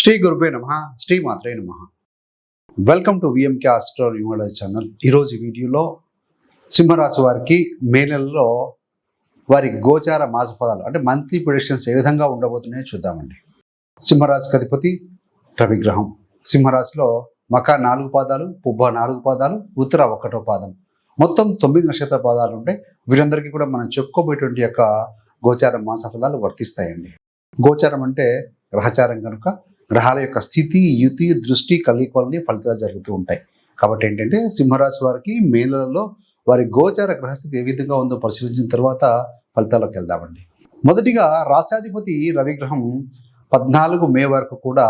శ్రీ గురుపే నమ శ్రీ మాత్రే నమ. Welcome to VMK astro numerology channel ఈరోజు వీడియోలో సింహరాశి వారికి మే నెలలో వారి గోచార మాస అంటే మంత్లీ ప్రొడిక్షన్స్ ఏ విధంగా ఉండబోతున్నాయో చూద్దామండి. సింహరాశికి అధిపతి రవిగ్రహం సింహరాశిలో మక నాలుగు పాదాలు పుబ్బ నాలుగు పాదాలు ఉత్తర ఒకటో పాదం. మొత్తం తొమ్మిది నక్షత్ర పాదాలు ఉంటాయి వీరందరికీ కూడా మనం చెప్పుకోబోయేటువంటి యొక్క గోచార మాస ఫలాలు వర్తిస్తాయండి. గోచారం అంటే గ్రహచారం కనుక గ్రహాల యొక్క స్థితి యుతి దృష్టి కలయిక ఫలితాలు జరుగుతూ ఉంటాయి. కాబట్టి ఏంటంటే సింహరాశి వారికి మే నెలలో వారి గోచార గ్రహస్థితి ఏ విధంగా ఉందో పరిశీలించిన తర్వాత ఫలితాల్లోకి వెళ్దామండి. మొదటిగా రాశాధిపతి రవిగ్రహం పద్నాలుగు మే వరకు కూడా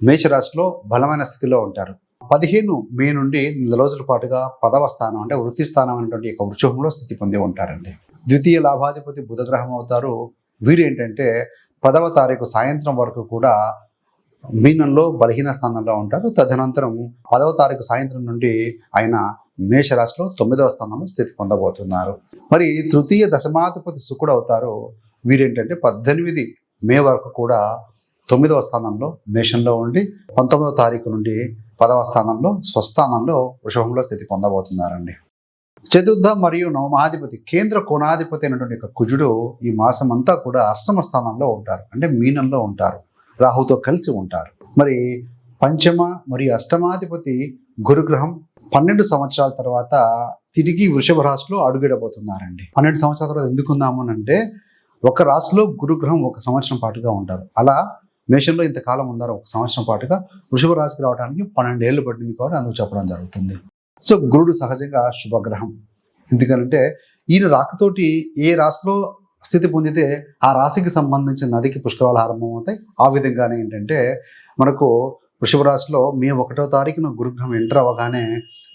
మేషరాశిలో బలమైన స్థితిలో ఉంటారు. పదిహేను మే నుండి నెల రోజుల పాటుగా పదవ స్థానం అంటే వృత్తి స్థానం అనేటువంటి యొక్క వృక్షంలో స్థితి పొంది ఉంటారండి. ద్వితీయ లాభాధిపతి బుధగ్రహం అవుతారు. వీరు ఏంటంటే పదవ తారీఖు సాయంత్రం వరకు కూడా మీనంలో బలహీన స్థానంలో ఉంటారు. తదనంతరం పదవ తారీఖు సాయంత్రం నుండి ఆయన మేషరాశిలో తొమ్మిదవ స్థానంలో స్థితి పొందబోతున్నారు. మరి తృతీయ దశమాధిపతి శుకుడు అవుతారు. వీరేంటంటే పద్దెనిమిది మే వరకు కూడా తొమ్మిదవ స్థానంలో మేషంలో ఉండి పంతొమ్మిదవ తారీఖు నుండి పదవ స్థానంలో స్వస్థానంలో వృషభంలో స్థితి పొందబోతున్నారండి. చతుర్థ మరియు నవమాధిపతి కేంద్ర కోణాధిపతి అయినటువంటి కుజుడు ఈ మాసం అంతా కూడా అష్టమ స్థానంలో ఉంటారు. అంటే మీనంలో ఉంటారు. రాహుతో కలిసి ఉంటారు. మరి పంచమ మరియు అష్టమాధిపతి గురుగ్రహం పన్నెండు సంవత్సరాల తర్వాత తిరిగి వృషభ రాశిలో అడుగిడబోతున్నారండి పన్నెండు సంవత్సరాల తర్వాత ఎందుకుందాము అంటే ఒక రాశిలో గురుగ్రహం ఒక సంవత్సరం పాటుగా ఉంటారు. అలా మేషంలో ఇంతకాలం ఉన్నారు ఒక సంవత్సరం పాటుగా. వృషభ రాశికి రావడానికి పన్నెండు ఏళ్ళు పట్టింది కాబట్టి అందుకు చెప్పడం జరుగుతుంది. సో గురుడు సహజంగా శుభగ్రహం. ఎందుకంటే ఈయన రాకతోటి ఏ రాశిలో స్థితి పొందితే ఆ రాశికి సంబంధించిన నదికి పుష్కరాలు ఆరంభమవుతాయి. ఆ విధంగానే ఏంటంటే మనకు వృషభ రాశిలో మే ఒకటో తారీఖున గురుగ్రహం ఎంటర్ అవ్వగానే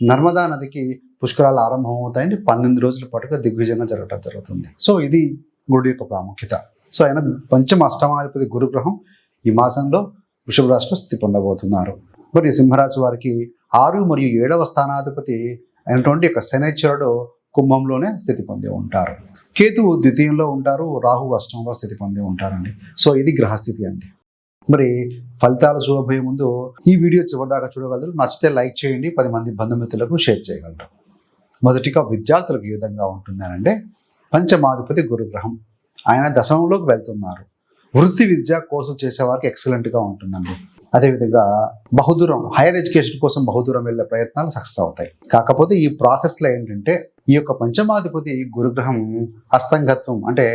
నర్మదా నదికి పుష్కరాలు ఆరంభమవుతాయండి. పన్నెండు రోజుల పాటుగా దిగ్విజయంగా జరగడం జరుగుతుంది. సో ఇది గురుడు యొక్క ప్రాముఖ్యత. సో ఆయన పంచమ అష్టమాధిపతి గురుగ్రహం ఈ మాసంలో వృషభ రాశిలో స్థితి పొందబోతున్నారు. మరి సింహరాశి వారికి ఆరు మరియు ఏడవ స్థానాధిపతి అయినటువంటి యొక్క శనైశ్వరుడు కుంభంలోనే స్థితి పొంది ఉంటారు. కేతువు ద్వితీయంలో ఉంటారు రాహు అష్టంలో స్థితి పొంది ఉంటారండి. సో ఇది గ్రహస్థితి అండి. మరి ఫలితాలు చూడబోయే ముందు ఈ వీడియో చివరిదాకా చూడగలరు. నచ్చితే లైక్ చేయండి పది మంది బంధుమిత్రులకు షేర్ చేయగలరు. మొదటిగా విద్యార్థులకు ఏ విధంగా ఉంటుందనంటే పంచమాధిపతి గురుగ్రహం. ఆయన దశమంలోకి వెళ్తున్నారు. వృత్తి విద్య కోసం చేసేవారికి ఎక్సలెంట్గా ఉంటుందండి. అదేవిధంగా బహుదూరం హైయర్ ఎడ్యుకేషన్ కోసం బహుదూరం వెళ్ళే ప్రయత్నాలు సక్సెస్ అవుతాయి. కాకపోతే ఈ ప్రాసెస్లో ఏంటంటే ఈ యొక్క పంచమాధిపతి గురుగ్రహం అస్తంగత్వం అంటే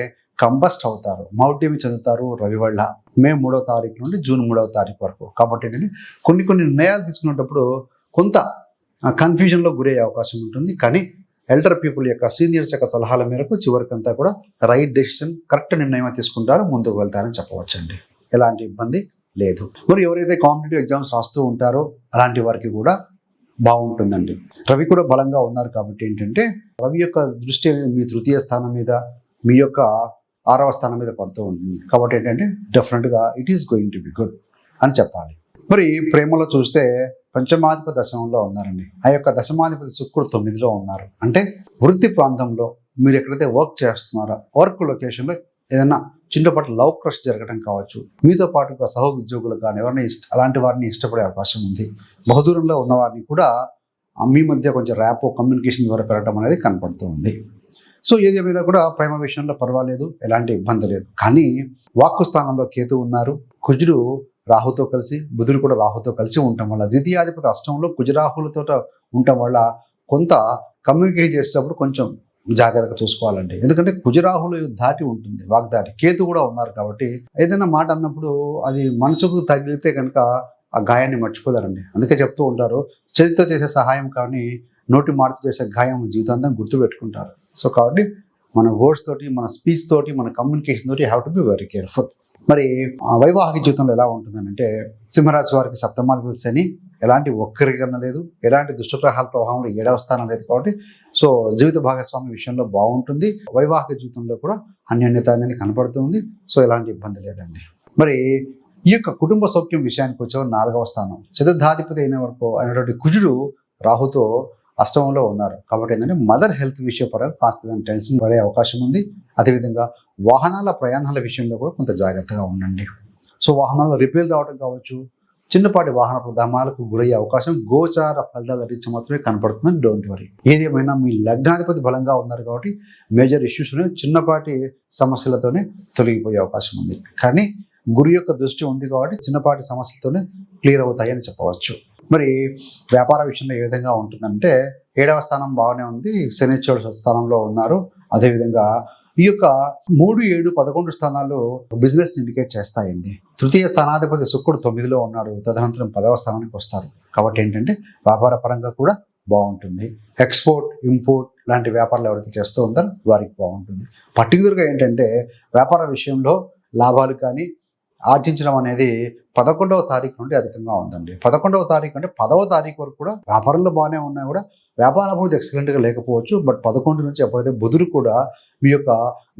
కంబస్ట్ అవుతారు. మౌఢ్యమి చెందుతారు రవివళ్ళ మే మూడవ తారీఖు నుండి జూన్ మూడవ తారీఖు వరకు. కాబట్టి ఏంటంటే కొన్ని కొన్ని నిర్ణయాలు తీసుకునేటప్పుడు కొంత కన్ఫ్యూజన్లో గురయ్యే అవకాశం ఉంటుంది. కానీ ఎల్డర్ పీపుల్ యొక్క సీనియర్స్ యొక్క సలహాల మేరకు చివరికంతా కూడా రైట్ డెసిషన్ కరెక్ట్ నిర్ణయం తీసుకుంటారు. ముందుకు వెళ్తారని చెప్పవచ్చండి. ఎలాంటి ఇబ్బంది లేదు. మరి ఎవరైతే కాంపిటేటివ్ ఎగ్జామ్స్ రాస్తూ ఉంటారో అలాంటి వారికి కూడా బాగుంటుందండి. రవి కూడా బలంగా ఉన్నారు కాబట్టి ఏంటంటే రవి యొక్క దృష్టి అనేది మీ తృతీయ స్థానం మీద మీ యొక్క ఆరవ స్థానం మీద పడుతూ ఉంటుంది. కాబట్టి ఏంటంటే డెఫినెట్గా it is going to be good అని చెప్పాలి. మరి ప్రేమలో చూస్తే పంచమాధిపతి దశమంలో ఉన్నారండి. ఆ యొక్క దశమాధిపతి శుక్రుడు తొమ్మిదిలో ఉన్నారు. అంటే వృత్తి ప్రాంతంలో మీరు ఎక్కడైతే వర్క్ చేస్తున్నారో వర్క్ లొకేషన్లో ఏదైనా చిన్నపాటి లవ్ క్రష్ జరగడం కావచ్చు మీతో పాటుగా సహోద్యోగులు కానీ ఎవరిని ఇష్ట అలాంటి వారిని ఇష్టపడే అవకాశం ఉంది. బహుదూరంలో ఉన్నవారిని కూడా మీ మధ్య కొంచెం ర్యాపో కమ్యూనికేషన్ ద్వారా పెరగడం అనేది కనపడుతుంది సో ఏది ఏమైనా కూడా ప్రేమ విషయంలో పర్వాలేదు ఎలాంటి ఇబ్బంది లేదు. కానీ వాక్కు స్థానంలో కేతు ఉన్నారు. కుజుడు రాహుతో కలిసి బుధుడు కూడా రాహుతో కలిసి ఉండటం వల్ల ద్వితీయాధిపతి అష్టంలో కుజరాహులతో ఉండటం వల్ల కొంత కమ్యూనికేట్ చేసేటప్పుడు కొంచెం జాగ్రత్తగా చూసుకోవాలండి ఎందుకంటే కుజరాహులు దాటి ఉంటుంది వాగ్దాటి. కేతు కూడా ఉన్నారు కాబట్టి ఏదైనా మాట అన్నప్పుడు అది మనసుకు తగిలితే కనుక ఆ గాయాన్ని మర్చిపోతారండి అందుకే చెప్తూ ఉంటారు చేతితో చేసే సహాయం కానీ నోటి మాటతో చేసే గాయం జీవితాంతం గుర్తుపెట్టుకుంటారు. సో కాబట్టి మన వర్డ్స్ తోటి మన స్పీచ్ తోటి మన కమ్యూనికేషన్ తోటి have to be very careful మరి ఆ వైవాహిక జీవితంలో ఎలా ఉంటుందని అంటే సింహరాశి వారికి సప్తమాధిపతి శని ఎలాంటి వక్రీకరణ లేదు ఎలాంటి దుష్టగ్రహాల ప్రభావంలో ఏడవ స్థానం లేదు కాబట్టి సో జీవిత భాగస్వామి విషయంలో బాగుంటుంది. వైవాహిక జీవితంలో కూడా అన్యోన్యత అనేది కనపడుతుంది సో ఎలాంటి ఇబ్బంది లేదండి. మరి ఈ యొక్క కుటుంబ సౌఖ్యం విషయానికి వచ్చే నాలుగవ స్థానం. చతుర్థాధిపతి అయిన వరకు అయినటువంటి కుజుడు రాహుతో అష్టమంలో ఉన్నారు. కాబట్టి ఏంటంటే మదర్ హెల్త్ విషయపరంగా కాస్త దాని టెన్షన్ పడే అవకాశం ఉంది. అదేవిధంగా వాహనాల ప్రయాణాల విషయంలో కూడా కొంత జాగ్రత్తగా ఉండండి. సో వాహనాలు రిపేర్ కావడం కావచ్చు చిన్నపాటి వాహన ప్రమాదాలకు గురయ్యే అవకాశం గోచార ఫలితాల రీత్యా మాత్రమే కనపడుతుంది డోంట్ వరీ ఏది ఏమైనా మీ లగ్నాధిపతి బలంగా ఉన్నారు కాబట్టి మేజర్ ఇష్యూస్ చిన్నపాటి సమస్యలతోనే తొలగిపోయే అవకాశం ఉంది. కానీ గురు యొక్క దృష్టి ఉంది కాబట్టి చిన్నపాటి సమస్యలతోనే క్లియర్ అవుతాయని చెప్పవచ్చు. మరి వ్యాపార విషయంలో ఏ విధంగా ఉంటుందంటే ఏడవ స్థానం బాగానే ఉంది. శనిశ్వరుడు స్థానంలో ఉన్నారు. అదేవిధంగా ఈ యొక్క మూడు ఏడు పదకొండు స్థానాలు బిజినెస్ ఇండికేట్ చేస్తాయండి. తృతీయ స్థానాధిపతి శుక్రుడు తొమ్మిదిలో ఉన్నాడు. తదనంతరం పదవ స్థానానికి వస్తారు. కాబట్టి ఏంటంటే వ్యాపార పరంగా కూడా బాగుంటుంది. ఎక్స్పోర్ట్ ఇంపోర్ట్ లాంటి వ్యాపారాలు ఎవరైతే చేస్తూ ఉంటారో వారికి బాగుంటుంది. పర్టికులర్గా ఏంటంటే వ్యాపార విషయంలో లాభాలు కానీ ఆర్జించడం అనేది పదకొండవ తారీఖు నుండి అధికంగా ఉందండి. పదకొండవ తారీఖు అంటే పదవ తారీఖు వరకు కూడా వ్యాపారంలో బాగానే ఉన్నా కూడా. వ్యాపార అభివృద్ధి ఎక్సలెంట్గా లేకపోవచ్చు బట్ పదకొండు నుంచి ఎప్పుడైతే బుధుడు కూడా మీ యొక్క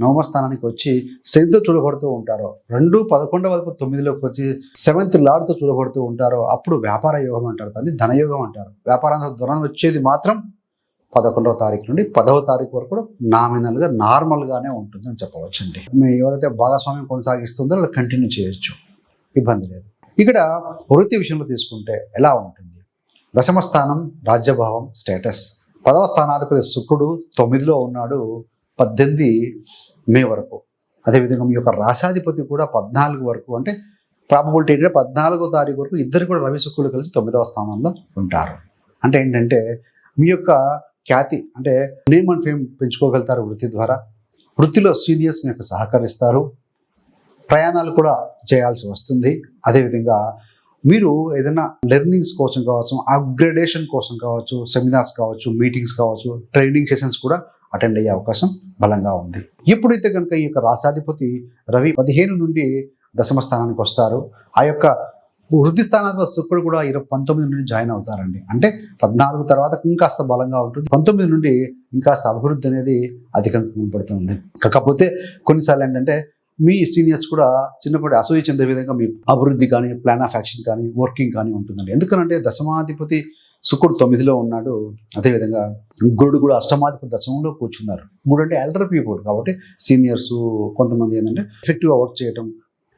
నవమ స్థానానికి వచ్చి శనితో చూడబడుతూ ఉంటారో రెండు పదకొండవ వరకు తొమ్మిదిలోకి వచ్చి సెవెంత్ లార్డ్తో చూడబడుతూ ఉంటారో అప్పుడు వ్యాపార యోగం అంటారు దాన్ని ధనయోగం అంటారు. వ్యాపారంతో ధనం వచ్చేది మాత్రం పదకొండవ తారీఖు నుండి పదవ తారీఖు వరకు కూడా నామినల్గా నార్మల్గానే ఉంటుంది అని చెప్పవచ్చండి. మేము ఎవరైతే భాగస్వామ్యం కొనసాగిస్తుందో వాళ్ళు కంటిన్యూ చేయొచ్చు. ఇబ్బంది లేదు. ఇక్కడ వృత్తి విషయంలో తీసుకుంటే ఎలా ఉంటుంది? దశమ స్థానం రాజ్యభావం స్టేటస్ పదవ స్థానాధిపతి శుక్రుడు తొమ్మిదిలో ఉన్నాడు పద్దెనిమిది మే వరకు. అదేవిధంగా మీ యొక్క రాశాధిపతి కూడా పద్నాలుగు వరకు అంటే ప్రాబబిలిటీ ఏంటంటే పద్నాలుగో తారీఖు వరకు ఇద్దరు కూడా రవి శుక్రుడు కలిసి తొమ్మిదవ స్థానంలో ఉంటారు. అంటే ఏంటంటే మీ యొక్క ఖ్యాతి అంటే నేమ్ అండ్ ఫేమ్ పెంచుకోగలుగుతారు వృత్తి ద్వారా. వృత్తిలో సీనియర్స్ మీకు సహకరిస్తారు. ప్రయాణాలు కూడా చేయాల్సి వస్తుంది. అదేవిధంగా మీరు ఏదైనా లెర్నింగ్స్ కోసం కావచ్చు అప్గ్రేడేషన్ కోసం కావచ్చు సెమినార్స్ కావచ్చు మీటింగ్స్ కావచ్చు ట్రైనింగ్ సెషన్స్ కూడా అటెండ్ అయ్యే అవకాశం బలంగా ఉంది. ఎప్పుడైతే కనుక ఈ యొక్క రాసాధిపతి రవి పదిహేను నుండి దశమ స్థానానికి వస్తారు ఆ యొక్క వృద్ధి స్థానాధిపతి శుక్రుడు కూడా ఇరవై పంతొమ్మిది నుండి జాయిన్ అవుతారండి. అంటే పద్నాలుగు తర్వాత ఇంకాస్త బలంగా ఉంటుంది. పంతొమ్మిది నుండి ఇంకాస్త అభివృద్ధి అనేది అధికంగా కనపడుతుంది కాకపోతే కొన్నిసార్లు ఏంటంటే మీ సీనియర్స్ కూడా చిన్నప్పటి అసూయ చెందే విధంగా మీ అభివృద్ధి కానీ ప్లాన్ ఆఫ్ యాక్షన్ కానీ వర్కింగ్ కానీ ఉంటుందండి. ఎందుకంటే దశమాధిపతి శుక్రుడు తొమ్మిదిలో ఉన్నాడు. అదేవిధంగా గురుడు కూడా అష్టమాధిపతి దశమంలో కూర్చున్నారు. గురుడు అంటే ఎల్డర్ పీపుల్ కాబట్టి సీనియర్స్ కొంతమంది ఏంటంటే ఎఫెక్టివ్గా వర్క్ చేయడం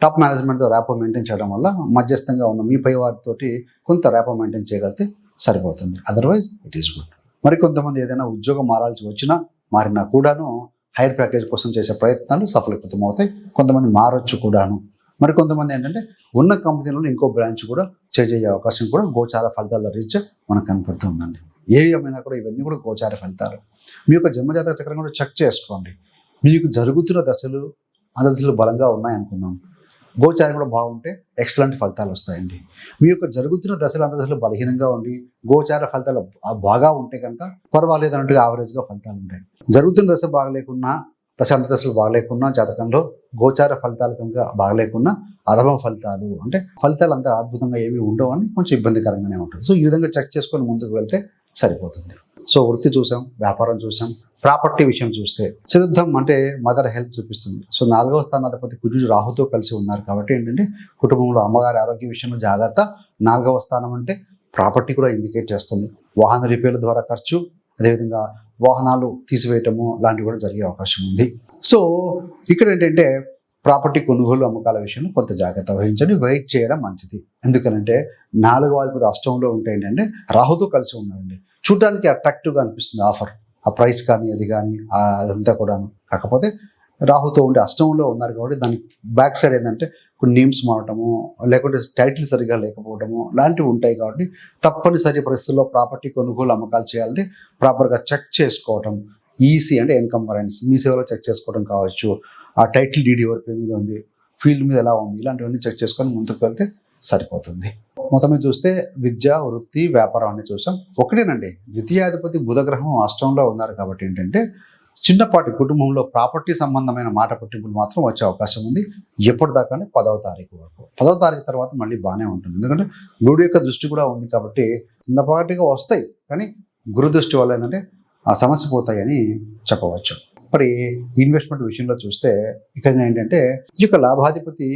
టాప్ మేనేజ్మెంట్తో ర్యాపో మెయింటైన్ చేయడం వల్ల మధ్యస్థంగా ఉన్న మీ పై వారితోటి కొంత ర్యాపో మెయింటైన్ చేయగలిగితే సరిపోతుంది. అదర్వైజ్ ఇట్ ఈస్ గుడ్ మరి కొంతమంది ఏదైనా ఉద్యోగం మారాల్సి వచ్చినా మారినా కూడాను హైర్ ప్యాకేజ్ కోసం చేసే ప్రయత్నాలు సఫలీకృతం అవుతాయి కొంతమంది మారొచ్చు కూడాను. మరి కొంతమంది ఏంటంటే ఉన్న కంపెనీలో ఇంకో బ్రాంచ్ కూడా చేంజ్ అయ్యే అవకాశం కూడా గోచార ఫలితాల రీత్యా మనకు కనపడుతుందండి ఏ ఏమైనా కూడా ఇవన్నీ కూడా గోచార ఫలితాలు. మీ యొక్క జన్మజాతక చక్రం కూడా చెక్ చేసుకోండి. మీకు జరుగుతున్న దశలు దశలు బలంగా ఉన్నాయనుకుందాం. గోచారం కూడా బాగుంటే ఎక్సలెంట్ ఫలితాలు వస్తాయండి. మీ యొక్క జరుగుతున్న దశలు అంతదశలు బలహీనంగా ఉండి గోచార ఫలితాలు బాగా ఉంటే కనుక పర్వాలేదు అన్నట్టుగా యావరేజ్గా ఫలితాలు ఉంటాయి. జరుగుతున్న దశ బాగలేకున్నా దశ అంత దశలు బాగలేకున్నా జాతకంలో గోచార ఫలితాలు కనుక బాగలేకున్నా అధమ ఫలితాలు అంటే ఫలితాలు అంత అద్భుతంగా ఏమీ ఉండవు అని కొంచెం ఇబ్బందికరంగానే ఉంటుంది. సో ఈ విధంగా చెక్ చేసుకొని ముందుకు వెళ్తే సరిపోతుంది. సో వృత్తి చూసాం వ్యాపారం చూసాం ప్రాపర్టీ విషయం చూస్తే చతుర్థం అంటే మదర్ హెల్త్ చూపిస్తుంది. సో నాలుగవ స్థానాధిపతి కుజుడు రాహుతో కలిసి ఉన్నారు కాబట్టి ఏంటంటే కుటుంబంలో అమ్మగారి ఆరోగ్య విషయంలో జాగ్రత్త. నాలుగవ స్థానం అంటే ప్రాపర్టీ కూడా ఇండికేట్ చేస్తుంది. వాహన రిపేర్ల ద్వారా ఖర్చు అదేవిధంగా వాహనాలు తీసివేయటము లాంటివి కూడా జరిగే అవకాశం ఉంది. సో ఇక్కడ ఏంటంటే ప్రాపర్టీ కొనుగోలు అమ్మకాల విషయంలో కొంత జాగ్రత్త వహించండి వెయిట్ చేయడం మంచిది. ఎందుకనంటే నాలుగవ అధిపతి అష్టంలో ఉంటే ఏంటంటే రాహుతో కలిసి ఉన్నాడండి. చూడటానికి అట్రాక్టివ్గా అనిపిస్తుంది ఆఫర్. ఆ ప్రైస్ కానీ అది కానీ అదంతా కూడాను. కాకపోతే రాహుతో ఉండే అష్టంలో ఉన్నారు కాబట్టి దానికి బ్యాక్ సైడ్ ఏంటంటే కొన్ని నేమ్స్ మారటము లేకుంటే టైటిల్ సరిగా లేకపోవడము లాంటివి ఉంటాయి కాబట్టి తప్పనిసరి పరిస్థితుల్లో ప్రాపర్టీ కొనుగోలు అమ్మకాలు చేయాలంటే ప్రాపర్గా చెక్ చేసుకోవటం ఈసీ అంటే ఎన్కంబరెన్స్ మీ సేవలో చెక్ చేసుకోవడం కావచ్చు. ఆ టైటిల్ డీడీ ఎవరి పేరు మీద ఉంది ఫీల్డ్ మీద ఎలా ఉంది ఇలాంటివన్నీ చెక్ చేసుకొని ముందుకు వెళ్తే సరిపోతుంది. మొత్తం మీద చూస్తే విద్య వృత్తి వ్యాపారం అన్ని చూసాం. ఒకటేనండి ద్వితీయాధిపతి బుధగ్రహం అష్టంలో ఉన్నారు కాబట్టి ఏంటంటే చిన్నపాటి కుటుంబంలో ప్రాపర్టీ సంబంధమైన మాట పట్టింపులు మాత్రం వచ్చే అవకాశం ఉంది. ఎప్పటిదాకా అంటే పదవ తారీఖు వరకు. పదవ తారీఖు తర్వాత మళ్ళీ బాగానే ఉంటుంది. ఎందుకంటే గురుడు యొక్క దృష్టి కూడా ఉంది కాబట్టి చిన్నపాటిగా వస్తాయి కానీ గురు దృష్టి వల్ల ఏంటంటే ఆ సమస్య పోతాయని చెప్పవచ్చు. మరి ఇన్వెస్ట్మెంట్ విషయంలో చూస్తే ఇక్కడ ఏంటంటే ఈ యొక్క లాభాధిపతి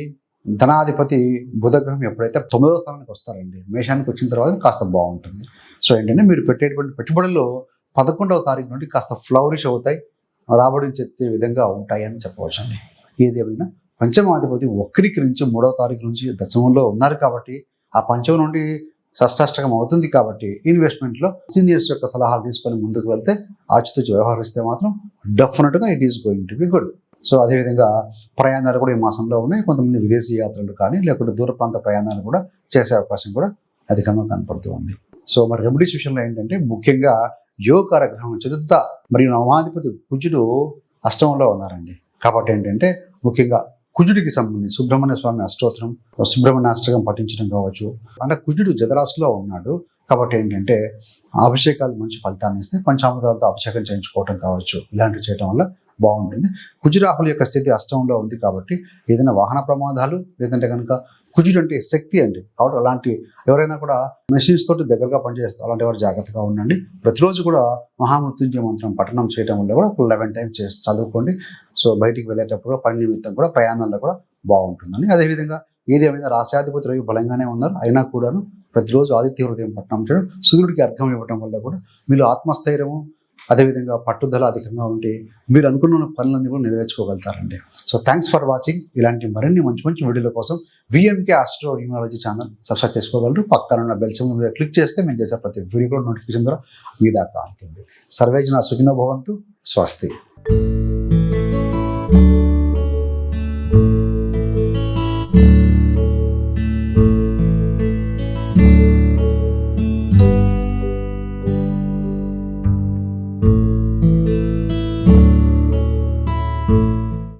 ధనాధిపతి బుధగ్రహం ఎప్పుడైతే తొమ్మిదవ స్థానానికి వస్తారండి మేషానికి వచ్చిన తర్వాత కాస్త బాగుంటుంది. సో ఏంటంటే మీరు పెట్టేటువంటి పెట్టుబడులు పదకొండవ తారీఖు నుండి కాస్త ఫ్లవరిష్ అవుతాయి రాబడిని చెత్తే విధంగా ఉంటాయి అని చెప్పవచ్చు అండి ఏదేమైనా పంచమాధిపతి ఒక్కరికి నుంచి మూడవ తారీఖు నుంచి దశమంలో ఉన్నారు కాబట్టి ఆ పంచమం నుండి షష్టాష్టకం అవుతుంది కాబట్టి ఇన్వెస్ట్మెంట్లో సీనియర్స్ యొక్క సలహాలు తీసుకొని ముందుకు వెళ్తే ఆచితూచి వ్యవహరిస్తే మాత్రం డెఫినెట్గా it is going to be good so అదేవిధంగా ప్రయాణాలు కూడా ఈ మాసంలో ఉన్నాయి. కొంతమంది విదేశీ యాత్రలు కానీ లేకుంటే దూర ప్రాంత ప్రయాణాలు కూడా చేసే అవకాశం కూడా అధికంగా కనపడుతూ ఉంది. సో మరి రెమెడీస్ విషయంలో ఏంటంటే ముఖ్యంగా యోగకార గ్రహం చతుర్థ మరియు నవాధిపతి కుజుడు అష్టమంలో ఉన్నారండి. కాబట్టి ఏంటంటే ముఖ్యంగా కుజుడికి సంబంధించి సుబ్రహ్మణ్య స్వామి అష్టోత్తరం సుబ్రహ్మణ్య అష్టకం పఠించడం కావచ్చు అంటే కుజుడు జదరాశిలో ఉన్నాడు. కాబట్టి ఏంటంటే అభిషేకాలు మంచి ఫలితాన్ని ఇస్తే పంచామృతాలతో అభిషేకం చేయించుకోవటం కావచ్చు ఇలాంటివి చేయడం వల్ల బాగుంటుంది. కుజురాహుల యొక్క స్థితి అష్టంలో ఉంది కాబట్టి ఏదైనా వాహన ప్రమాదాలు లేదంటే కనుక కుజుడు అంటే శక్తి అండి. కాబట్టి అలాంటి ఎవరైనా కూడా మెషిన్స్ తోటి దగ్గరగా పనిచేస్తారు. అలాంటి వారు జాగ్రత్తగా ఉండండి. ప్రతిరోజు కూడా మహామృత్యుంజయ మంత్రం పఠనం చేయడం వల్ల కూడా ఒక లెవెన్ టైం చేసి చదువుకోండి. సో బయటికి వెళ్ళేటప్పుడు పని నిమిత్తం కూడా ప్రయాణాల్లో కూడా బాగుంటుందని అదేవిధంగా ఏదేమైనా రాశాధిపతి రవి బలంగానే ఉన్నారు. అయినా కూడాను ప్రతిరోజు ఆదిత్య హృదయం పట్టణం చేయడం సూర్యుడికి అర్ఘం ఇవ్వటం వల్ల కూడా వీళ్ళు ఆత్మస్థైర్యము అదేవిధంగా పట్టుదల అధికంగా ఉంటే మీరు అనుకున్న పనులన్నీ కూడా నెరవేర్చుకోగలుగుతారండి. సో థ్యాంక్స్ ఫర్ వాచింగ్ ఇలాంటి మరిన్ని మంచి మంచి వీడియోల కోసం VMK astro immunology channel subscribe చేసుకోగలరు. పక్కన ఉన్న బెల్ సింబల్ మీద క్లిక్ చేస్తే మేము చేసే ప్రతి వీడియో కూడా నోటిఫికేషన్ ద్వారా మీ దాకా అందుతుంది సర్వేజన సుఖినో భవంతు. స్వస్తి.